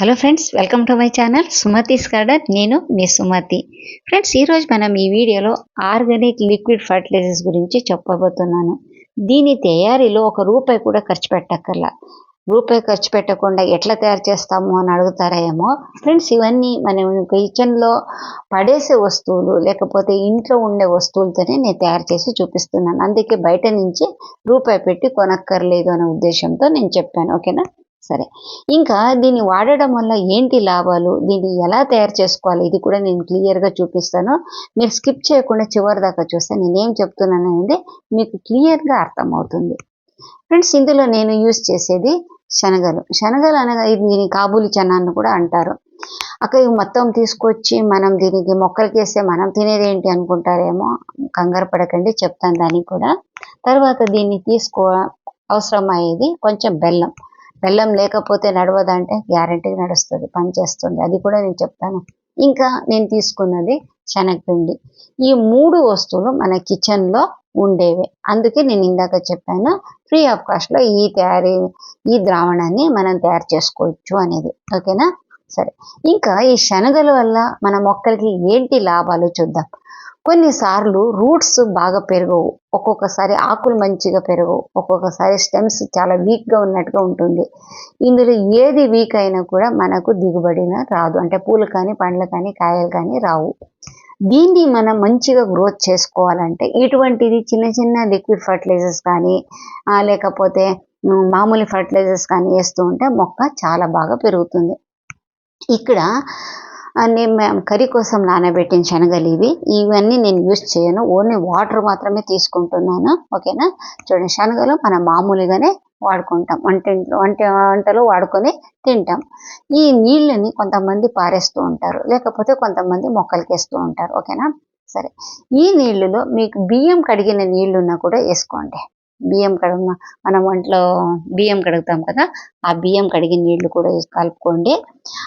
Hello friends welcome to my channel Sumathi's garden నేను మీ Sumathi friends ఈరోజు మనం ఈ వీడియోలో ఆర్గానిక్ లిక్విడ్ ఫర్టిలైజర్స్ గురించి చెప్పబోతున్నాను దీని తయారీలో ఒక రూపాయి కూడా ఖర్చు పెట్టక్కర్లా రూపాయి ఖర్చు పెట్టకుండా ఎట్లా తయారు చేస్తాము అని అడుగుతారేమో ఫ్రెండ్స్ ఇవన్నీ మనం కిచెన్లో పడేసే వస్తువులు లేకపోతే ఇంట్లో ఉండే వస్తువులతోనే నేను తయారు చేసి చూపిస్తున్నాను అందుకే బయట నుంచి రూపాయి పెట్టి కొనక్కర్లేదు అనే ఉద్దేశంతో నేను చెప్పాను ఓకేనా సరే. ఇంకా దీన్ని వాడడం వల్ల ఏంటి లాభాలు? దీన్ని ఎలా తయారు చేసుకోవాలి? ఇది కూడా నేను క్లియర్గా చూపిస్తాను. మీరు స్కిప్ చేయకుండా చివరి దాకా చూస్తే నేనేం చెప్తున్నాను అనేది మీకు క్లియర్గా అర్థమవుతుంది. ఫ్రెండ్స్ ఇందులో నేను యూస్ చేసేది శనగలు. శనగలు అనగా ఇది దీని కాబూలి చనాన్ని కూడా అంటారు. అక్కడ మొత్తం తీసుకొచ్చి మనం దీనికి మొక్కలకేస్తే మనం తినేది ఏంటి అనుకుంటారేమో? కంగారు పడకండి చెప్తాను దానికి కూడా. తర్వాత దీన్ని తీసుకో అవసరమయ్యేది కొంచెం బెల్లం. బెల్లం లేకపోతే నడవదంటే గ్యారంటీగా నడుస్తుంది పనిచేస్తుంది అది కూడా నేను చెప్తాను. ఇంకా నేను తీసుకున్నది శనగపిండి. ఈ మూడు వస్తువులు మన కిచెన్లో ఉండేవి. అందుకే నేను ఇందాక చెప్పాను ఫ్రీ ఆఫ్ కాస్ట్లో ఈ తయారీ ఈ ద్రావణాన్ని మనం తయారు చేసుకోవచ్చు అనేది. ఓకేనా? సరే. ఇంకా ఈ శనగల వల్ల మన మొక్కలకి ఏంటి లాభాలు చూద్దాం. కొన్నిసార్లు రూట్స్ బాగా పెరగవు. ఒక్కొక్కసారి ఆకులు మంచిగా పెరగవు. ఒక్కొక్కసారి స్టెమ్స్ చాలా వీక్గా ఉన్నట్టుగా ఉంటుంది. ఇందులో ఏది వీక్ అయినా కూడా మనకు దిగుబడిన రాదు. అంటే పూలు కానీ పండ్లు కానీ కాయలు కానీ రావు. దీన్ని మనం మంచిగా గ్రోత్ చేసుకోవాలంటే ఇటువంటిది చిన్న చిన్న లిక్విడ్ ఫర్టిలైజర్స్ కానీ లేకపోతే మామూలు ఫర్టిలైజర్స్ కానీ వేస్తూ ఉంటే మొక్క చాలా బాగా పెరుగుతుంది. ఇక్కడ నేను కర్రీ కోసం నానబెట్టిన శనగలు ఇవి ఇవన్నీ నేను యూస్ చేయను. ఓన్లీ వాటర్ మాత్రమే తీసుకుంటున్నాను. ఓకేనా? చూడండి శనగలు మనం మామూలుగానే వాడుకుంటాం. వంటింట్లో వంట వంటలో వాడుకొని తింటాం. ఈ నీళ్ళని కొంతమంది పారేస్తూ ఉంటారు. లేకపోతే కొంతమంది మొక్కలకి వేస్తూ ఉంటారు. ఓకేనా? సరే. ఈ నీళ్ళలో మీకు బియ్యం కడిగిన నీళ్ళున్నా కూడా వేసుకోండి. బియ్యం కడ మనం ఒంట్లో బియ్యం కడుగుతాం కదా ఆ బియ్యం కడిగిన నీళ్ళు కూడా కలుపుకోండి.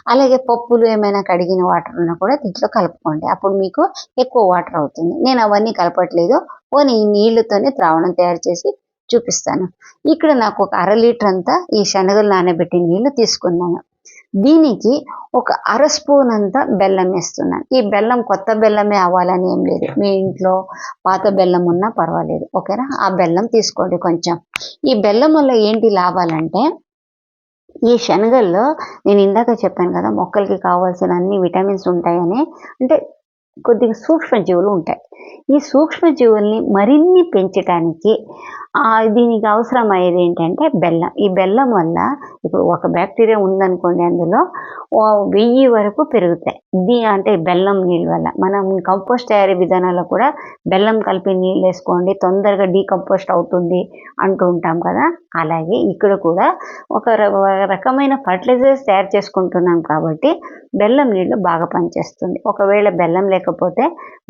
అలాగే పప్పులు ఏమైనా కడిగిన వాటర్ ఉన్నా కూడా దీంట్లో కలుపుకోండి. అప్పుడు మీకు ఎక్కువ వాటర్ అవుతుంది. నేను అవన్నీ కలపట్లేదు. పోనీ ఈ నీళ్ళతోనే ద్రావణం తయారు చేసి చూపిస్తాను. ఇక్కడ నాకు ఒక అర లీటర్ అంతా ఈ శనగలు నానబెట్టి నీళ్ళు తీసుకున్నాను. దీనికి ఒక అర స్పూన్ అంతా బెల్లం వేస్తున్నాను ఈ బెల్లం కొత్త బెల్లమే అవ్వాలని ఏం లేదు. మీ ఇంట్లో పాత బెల్లం ఉన్నా పర్వాలేదు. ఓకేనా? ఆ బెల్లం తీసుకోండి కొంచెం. ఈ బెల్లం వల్ల ఏంటి లాభాలంటే ఈ శనగల్లో నేను ఇందాక చెప్పాను కదా మొక్కలకి కావాల్సిన అన్ని విటమిన్స్ ఉంటాయని అంటే కొద్దిగా సూక్ష్మజీవులు ఉంటాయి. ఈ సూక్ష్మజీవుల్ని మరిన్ని పెంచడానికి దీనికి అవసరమయ్యేది ఏంటంటే బెల్లం. ఈ బెల్లం వల్ల ఇప్పుడు ఒక బ్యాక్టీరియా ఉందనుకోండి అందులో వెయ్యి వరకు పెరుగుతాయి. దీ అంటే బెల్లం నీళ్ళ వల్ల. మనం కంపోస్ట్ తయారీ విధానాల్లో కూడా బెల్లం కలిపి నీళ్ళు వేసుకోండి తొందరగా డీకంపోస్ట్ అవుతుంది అంటూ ఉంటాం కదా. అలాగే ఇక్కడ కూడా ఒక రకమైన ఫర్టిలైజర్స్ తయారు చేసుకుంటున్నాం కాబట్టి బెల్లం నీళ్ళు బాగా పనిచేస్తుంది. ఒకవేళ బెల్లం లేకపోతే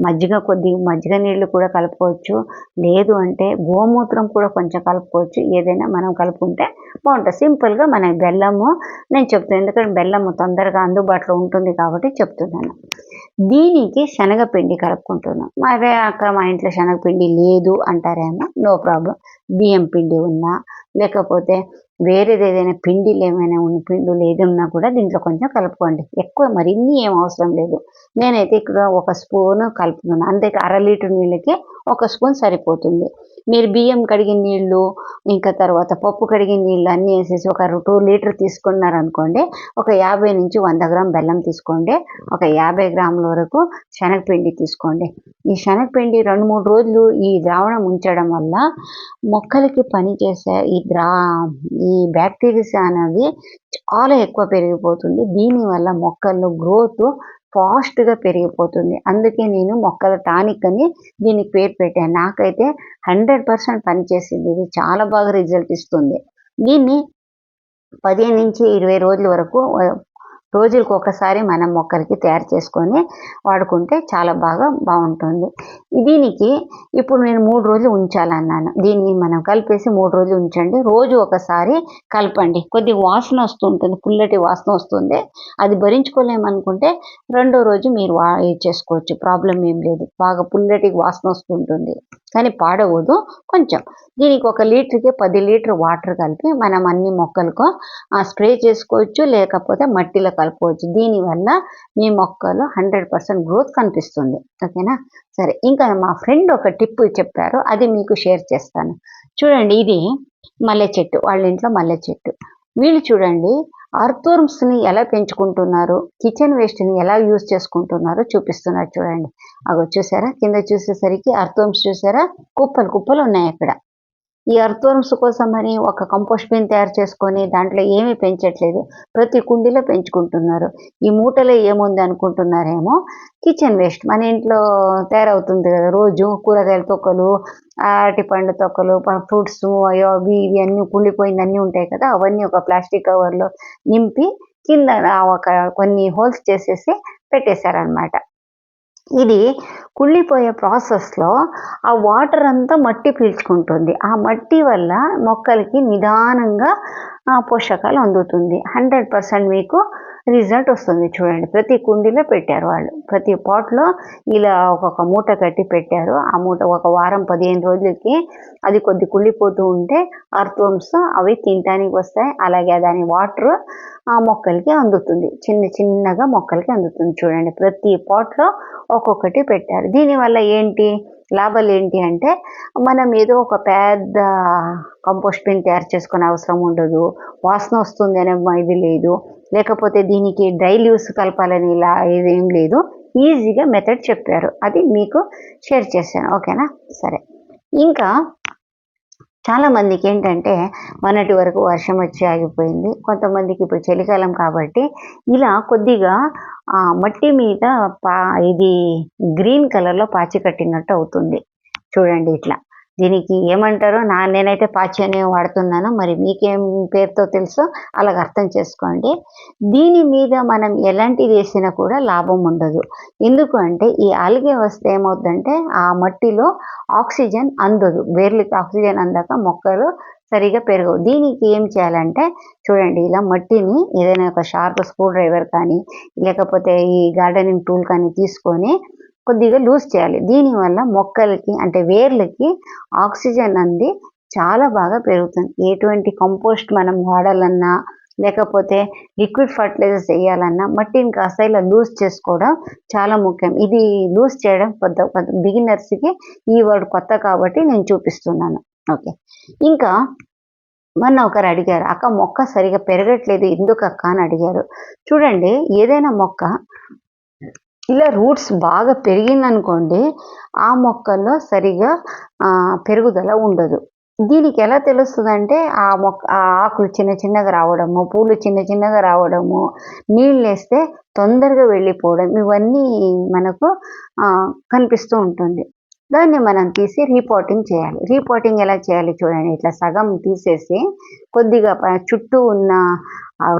మజ్జిగ కొద్ది మజ్జిగ నీళ్ళు కూడా కలపవచ్చు లేదు అంటే గోమూత్రం కూడా కొంచెం కలుపుకోవచ్చు. ఏదైనా మనం కలుపుకుంటే బాగుంటుంది. సింపుల్గా మన బెల్లము నేను చెప్తాను ఎందుకంటే బెల్లము తొందరగా అందుబాటులో ఉంటుంది కాబట్టి చెప్తున్నాను. దీనికి శనగపిండి కలుపుకుంటున్నాం మరే అక్కడ మా ఇంట్లో శనగపిండి లేదు అంటారేమో నో ప్రాబ్లం. బియ్యం పిండి ఉన్నా లేకపోతే వేరేది ఏదైనా పిండిలు ఏమైనా ఉన్న పిండిలు ఏదైనా కూడా దీంట్లో కొంచెం కలుపుకోండి. ఎక్కువ మరిన్ని ఏం అవసరం లేదు. నేనైతే ఇక్కడ ఒక స్పూన్ కలుపుతున్నాను. అంతే అర లీటర్ నీళ్ళకి ఒక స్పూన్ సరిపోతుంది. మీరు బియ్యం కడిగిన నీళ్ళు ఇంకా తర్వాత పప్పు కడిగిన నీళ్ళు అన్నీ వేసేసి ఒక టూ లీటర్ తీసుకున్నారనుకోండి ఒక యాభై నుంచి వంద గ్రామ్ బెల్లం తీసుకోండి. ఒక యాభై గ్రాముల వరకు శనగపిండి తీసుకోండి. ఈ శనగపిండి రెండు మూడు రోజులు ఈ ద్రావణం ఉంచడం వల్ల మొక్కలకి పనిచేసే ఈ ద్రా ఈ బ్యాక్టీరియాస్ అనేది చాలా ఎక్కువ పెరిగిపోతుంది. దీనివల్ల మొక్కల్లో గ్రోత్ ఫాస్ట్గా పెరిగిపోతుంది. అందుకే నేను మొక్కల టానిక్ అని దీనికి పేరు పెట్టాను. నాకైతే హండ్రెడ్ పర్సెంట్ పనిచేసింది. ఇది చాలా బాగా రిజల్ట్ ఇస్తుంది. దీన్ని పదిహేను నుంచి ఇరవై రోజుల వరకు రోజులకు ఒకసారి మనం మొక్కలకి తయారు చేసుకొని వాడుకుంటే చాలా బాగా బాగుంటుంది. దీనికి ఇప్పుడు నేను మూడు రోజులు ఉంచాలన్నాను. దీన్ని మనం కలిపేసి మూడు రోజులు ఉంచండి. రోజు ఒకసారి కలపండి. కొద్ది వాసన వస్తుంటుంది పుల్లటి వాసన వస్తుంది. అది భరించుకోలేమనుకుంటే రెండో రోజు మీరు వా ఇది చేసుకోవచ్చు. ప్రాబ్లం ఏం లేదు. బాగా పుల్లటి వాసన వస్తుంటుంది. కానీ పాడవద్దు. కొంచెం. దీనికి ఒక లీటర్కి పది లీటర్ వాటర్ కలిపి మనం అన్ని మొక్కలకు స్ప్రే చేసుకోవచ్చు. లేకపోతే మట్టిలో కలపవచ్చు దీనివల్ల మీ మొక్కలు హండ్రెడ్ పర్సెంట్ గ్రోత్ కనిపిస్తుంది. ఓకేనా? సరే. ఇంకా మా ఫ్రెండ్ ఒక టిప్ చెప్పారు అది మీకు షేర్ చేస్తాను. చూడండి ఇది మల్లె చెట్టు వాళ్ళ ఇంట్లో మల్లె చెట్టు. వీళ్ళు చూడండి ని ఎలా పెంచుకుంటున్నారు కిచెన్ వేస్ట్ని ఎలా యూజ్ చేసుకుంటున్నారో చూపిస్తున్నారు చూడండి. అగో చూసారా? కింద చూసేసరికి అర్థవర్మ్స్ చూసారా? కుప్పలు కుప్పలు ఉన్నాయి అక్కడ. ఈ అర్థవర్మ్స్ కోసం అని ఒక కంపోస్ట్ బిన్ తయారు చేసుకొని దాంట్లో ఏమీ పెంచట్లేదు. ప్రతి కుండీలో పెంచుకుంటున్నారు. ఈ మూటలో ఏముంది అనుకుంటున్నారేమో? కిచెన్ వేస్ట్ మన ఇంట్లో తయారవుతుంది కదా రోజు కూరగాయల తొక్కలు అరటి పండు తొక్కలు ఫ్రూట్స్ అయ్యో అవి ఇవి అన్నీ కుళ్ళిపోయింది అన్నీ ఉంటాయి కదా అవన్నీ ఒక ప్లాస్టిక్ కవర్లో నింపి కింద ఒక కొన్ని హోల్స్ చేసేసి పెట్టేశారనమాట ఇది కుళ్ళిపోయే ప్రాసెస్లో ఆ వాటర్ అంతా మట్టి పీల్చుకుంటుంది. ఆ మట్టి వల్ల మొక్కలకి నిదానంగా పోషకాలు అందుతుంది. హండ్రెడ్ పర్సెంట్ మీకు రిజల్ట్ వస్తుంది చూడండి. ప్రతి కుండీలో పెట్టారు వాళ్ళు. ప్రతి పాట్లో ఇలా ఒక్కొక్క మూట కట్టి పెట్టారు. ఆ మూట ఒక వారం పదిహేను రోజులకి అది కొద్ది కుళ్ళిపోతూ ఉంటే అర్థవంస్ అవి తినటానికి వస్తాయి. అలాగే దాని వాటర్ ఆ మొక్కలకి అందుతుంది. చిన్న చిన్నగా మొక్కలకి అందుతుంది చూడండి. ప్రతి పాట్లో ఒక్కొక్కటి పెట్టారు. దీనివల్ల ఏంటి? లాభాలు ఏంటి అంటే మనం ఏదో ఒక పెద్ద కంపోస్ట్ బిన్ తయారు చేసుకునే అవసరం ఉండదు. వాసన వస్తుంది అనే ఇది లేదు. లేకపోతే దీనికి డైల్యూస్ లీవ్స్ కలపాలని ఇలా ఏదేం లేదు. ఈజీగా మెథడ్ చెప్పారు. అది మీకు షేర్ చేశాను. ఓకేనా? సరే. ఇంకా చాలామందికి ఏంటంటే మొన్నటి వరకు వర్షం వచ్చి ఆగిపోయింది. కొంతమందికి ఇప్పుడు చలికాలం కాబట్టి ఇలా కొద్దిగా మట్టి మీద పా ఇది గ్రీన్ కలర్లో పాచి కట్టినట్టు అవుతుంది. చూడండి ఇట్లా. దీనికి ఏమంటారో నా నేనైతే పాచి వాడుతున్నాను మరి మీకేం పేరుతో తెలుసో అలాగ అర్థం చేసుకోండి. దీని మీద మనం ఎలాంటిది వేసినా కూడా లాభం ఉండదు. ఎందుకు అంటే ఈ ఆల్గే వస్తే ఏమవుతుందంటే ఆ మట్టిలో ఆక్సిజన్ అందదు. వేర్లకి ఆక్సిజన్ అందాక మొక్కలు సరిగా పెరగవు. దీనికి ఏం చేయాలంటే చూడండి ఇలా మట్టిని ఏదైనా ఒక షార్ప్ స్క్రూ డ్రైవర్ కానీ లేకపోతే ఈ గార్డెనింగ్ టూల్ కానీ తీసుకొని కొద్దిగా లూజ్ చేయాలి. దీనివల్ల మొక్కలకి అంటే వేర్లకి ఆక్సిజన్ అంది చాలా బాగా పెరుగుతుంది. ఎటువంటి కంపోస్ట్ మనం వాడాలన్నా లేకపోతే లిక్విడ్ ఫర్టిలైజర్స్ వేయాలన్నా మట్టిని కాస్త ఇలా లూజ్ చేసుకోవడం చాలా ముఖ్యం. ఇది లూజ్ చేయడం కొత్త బిగినర్స్కి ఈ వర్డ్ కొత్త కాబట్టి నేను చూపిస్తున్నాను. ఓకే. ఇంకా మొన్న ఒకరు అడిగారు అక్క మొక్క సరిగా పెరగట్లేదు. ఎందుకు అక్క అని అడిగారు. చూడండి ఏదైనా మొక్క ఇలా రూట్స్ బాగా పెరిగిందనుకోండి ఆ మొక్కల్లో సరిగా పెరుగుదల ఉండదు. దీనికి ఎలా తెలుస్తుందంటే ఆ మొక్క ఆ ఆకులు చిన్న చిన్నగా రావడము పూలు చిన్న చిన్నగా రావడము నీళ్ళు వేస్తే తొందరగా వెళ్ళిపోవడం ఇవన్నీ మనకు కనిపిస్తూ ఉంటుంది. దాన్ని మనం తీసి రీపోటింగ్ చేయాలి. రీపోటింగ్ ఎలా చేయాలి చూడండి. ఇట్లా సగం తీసేసి కొద్దిగా చుట్టూ ఉన్న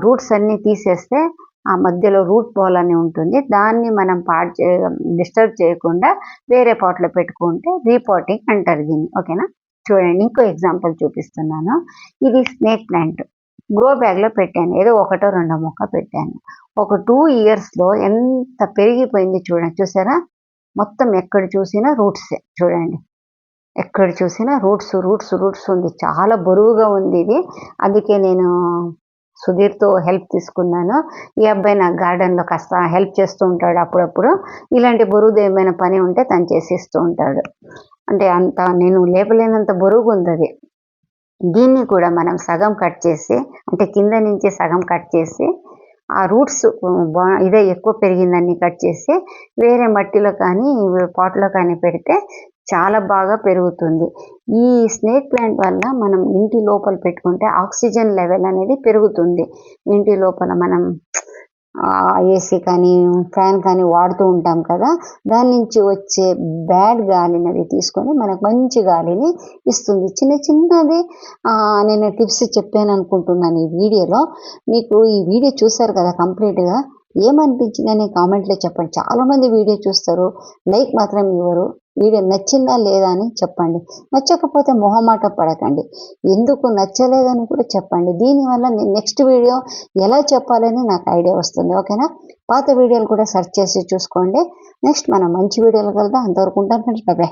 రూట్స్ అన్నీ తీసేస్తే ఆ మధ్యలో రూట్ బాల్ అని ఉంటుంది. దాన్ని మనం పాడు చే డిస్టర్బ్ చేయకుండా వేరే పాట్లో పెట్టుకుంటే రీపాటింగ్ అంటారు దీన్ని. ఓకేనా? చూడండి ఇంకో ఎగ్జాంపుల్ చూపిస్తున్నాను. ఇది స్నేక్ ప్లాంట్. గ్రో బ్యాగ్లో పెట్టాను. ఏదో ఒకటో రెండో మొక్క పెట్టాను. ఒక టూ ఇయర్స్లో ఎంత పెరిగిపోయింది చూడండి. చూసారా? మొత్తం ఎక్కడ చూసినా రూట్సే చూడండి. ఎక్కడ చూసినా రూట్స్ రూట్స్ రూట్స్ ఉంది. చాలా బరువుగా ఉంది ఇది. అందుకే నేను సుధీర్తో హెల్ప్ తీసుకున్నాను. ఈ అబ్బాయి నా గార్డెన్లో కాస్త హెల్ప్ చేస్తూ ఉంటాడు అప్పుడప్పుడు. ఇలాంటి బరువుది ఏమైనా పని ఉంటే తను చేసేస్తూ ఉంటాడు. అంటే అంత నేను లేపలేనంత బరువుగా ఉంది అది. దీన్ని కూడా మనం సగం కట్ చేసి అంటే కింద నుంచి సగం కట్ చేసి ఆ రూట్స్ బా ఇదే ఎక్కువ పెరిగిందని కట్ చేసి వేరే మట్టిలో కానీ పాట్లో కానీ పెడితే చాలా బాగా పెరుగుతుంది. ఈ స్నేక్ ప్లాంట్ వల్ల మనం ఇంటి లోపల పెట్టుకుంటే ఆక్సిజన్ లెవెల్ అనేది పెరుగుతుంది. ఇంటి లోపల మనం ఏసీ కానీ ఫ్యాన్ కానీ వాడుతూ ఉంటాం కదా దాని నుంచి వచ్చే బ్యాడ్ గాలిని అది తీసుకొని మనకు మంచి గాలిని ఇస్తుంది. చిన్న చిన్నది నేను టిప్స్ చెప్పాను అనుకుంటున్నాను ఈ వీడియోలో. మీకు ఈ వీడియో చూసారు కదా కంప్లీట్గా? ఏమనిపించిందని కామెంట్లో చెప్పండి. చాలామంది వీడియో చూస్తారు. లైక్ మాత్రం ఇవ్వరు. వీడియో నచ్చిందా లేదా అని చెప్పండి. నచ్చకపోతే మొహమాట పడకండి. ఎందుకు నచ్చలేదని కూడా చెప్పండి. దీనివల్ల నేను నెక్స్ట్ వీడియో ఎలా చెప్పాలని నాకు ఐడియా వస్తుంది. ఓకేనా? పాత వీడియోలు కూడా సెర్చ్ చేసి చూసుకోండి. నెక్స్ట్ మనం మంచి వీడియోలు కలుద్దాం. అంతవరకు ఉంటాను ఫ్రెండ్స్. బాయ్